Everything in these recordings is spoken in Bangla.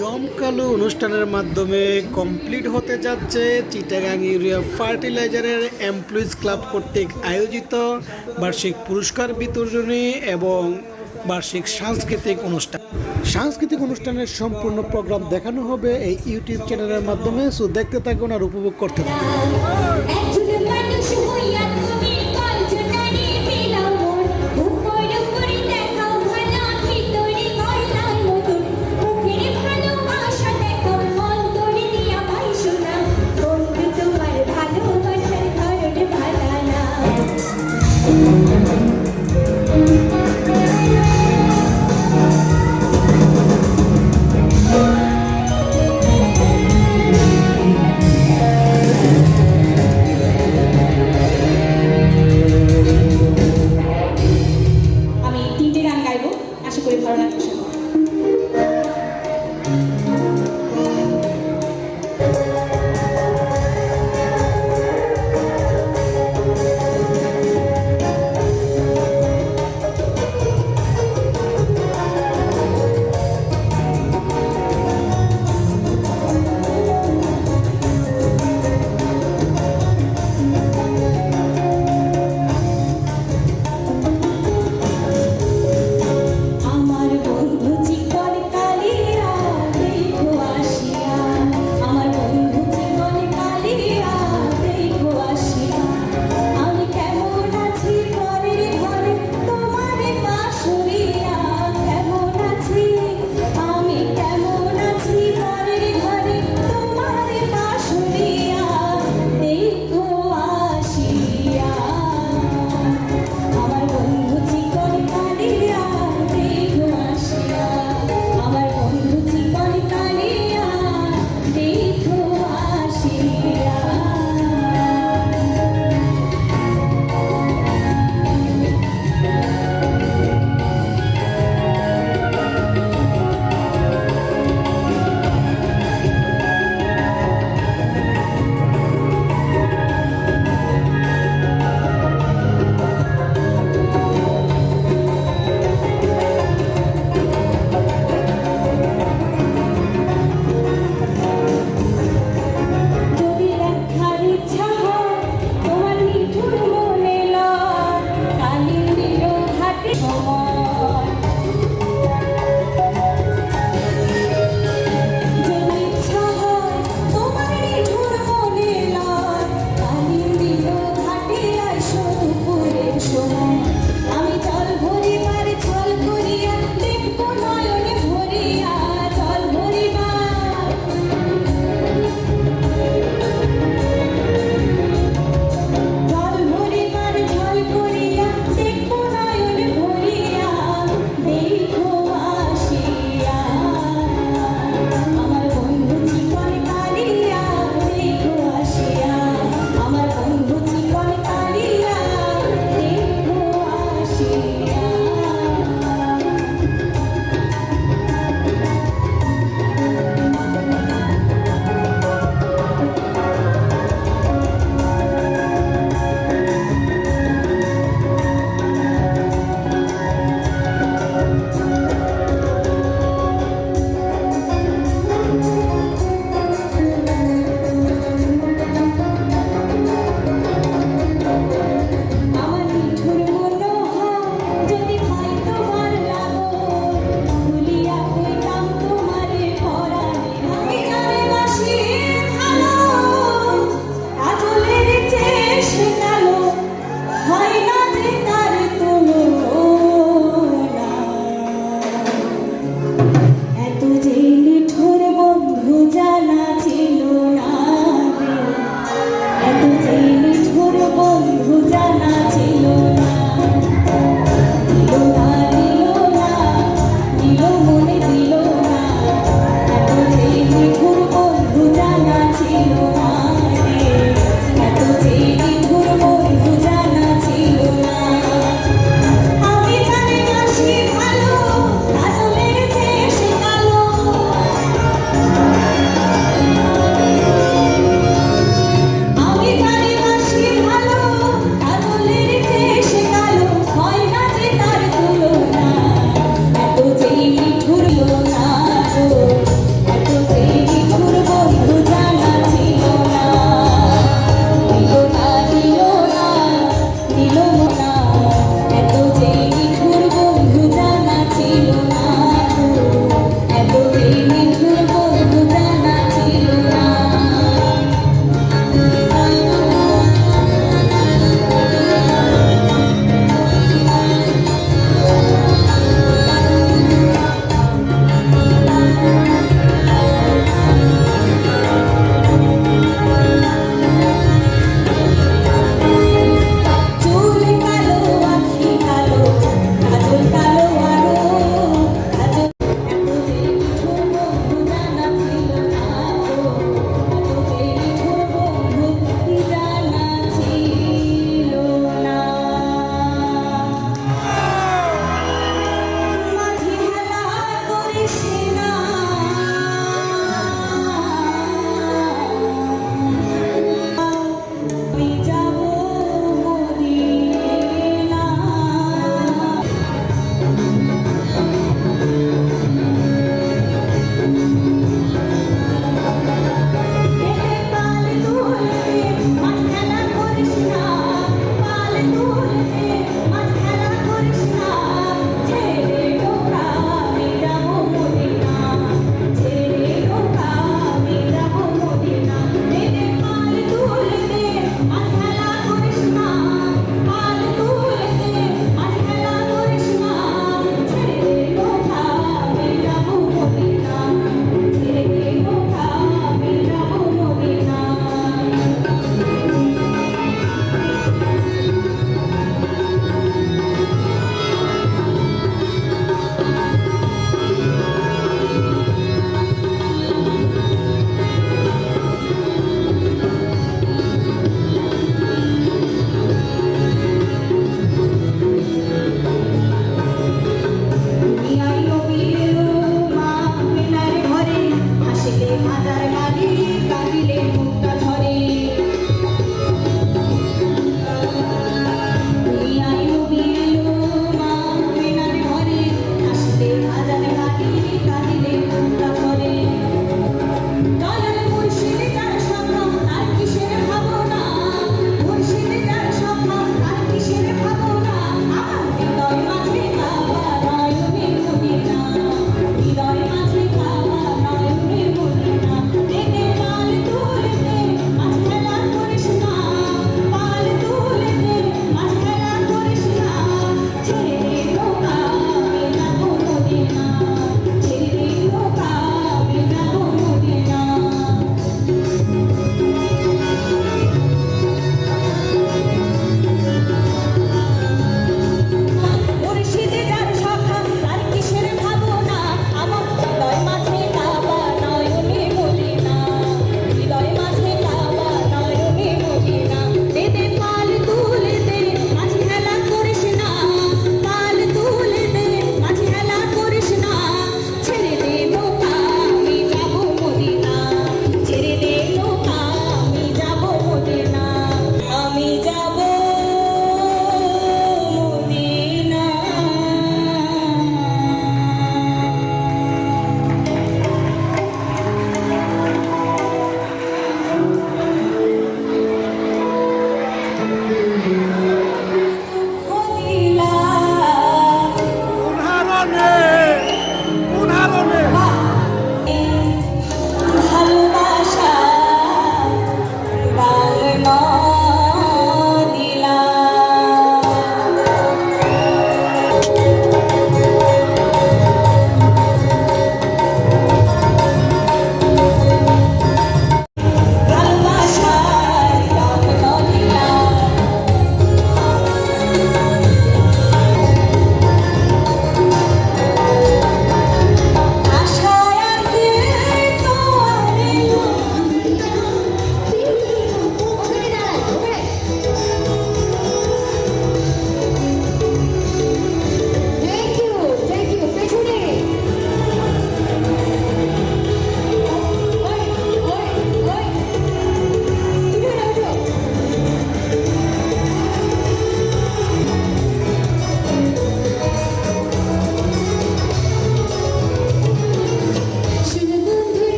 জমকালো অনুষ্ঠানের মাধ্যমে কমপ্লিট হতে যাচ্ছে চিটাগাং ইউরিয়া ফার্টিলাইজারের এমপ্লয়িজ ক্লাব কর্তৃক আয়োজিত বার্ষিক পুরস্কার বিতরণী এবং বার্ষিক সাংস্কৃতিক অনুষ্ঠান। সাংস্কৃতিক অনুষ্ঠানের সম্পূর্ণ প্রোগ্রাম দেখানো হবে এই ইউটিউব চ্যানেলের মাধ্যমে সো দেখতে থাকুন আর উপভোগ করতে থাকুন।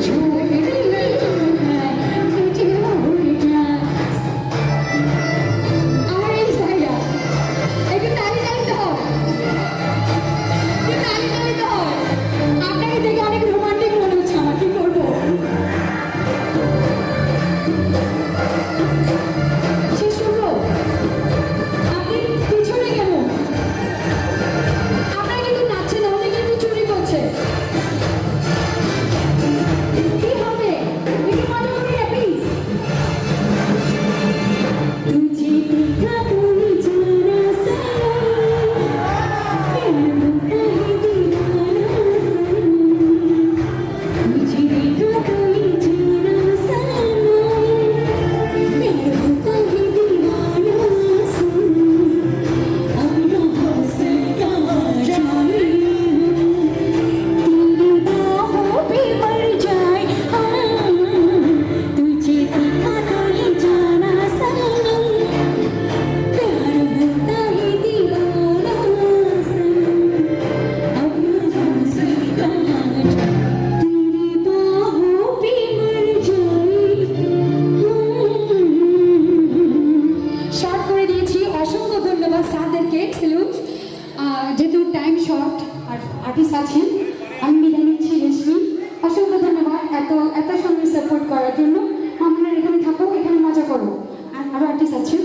情 statut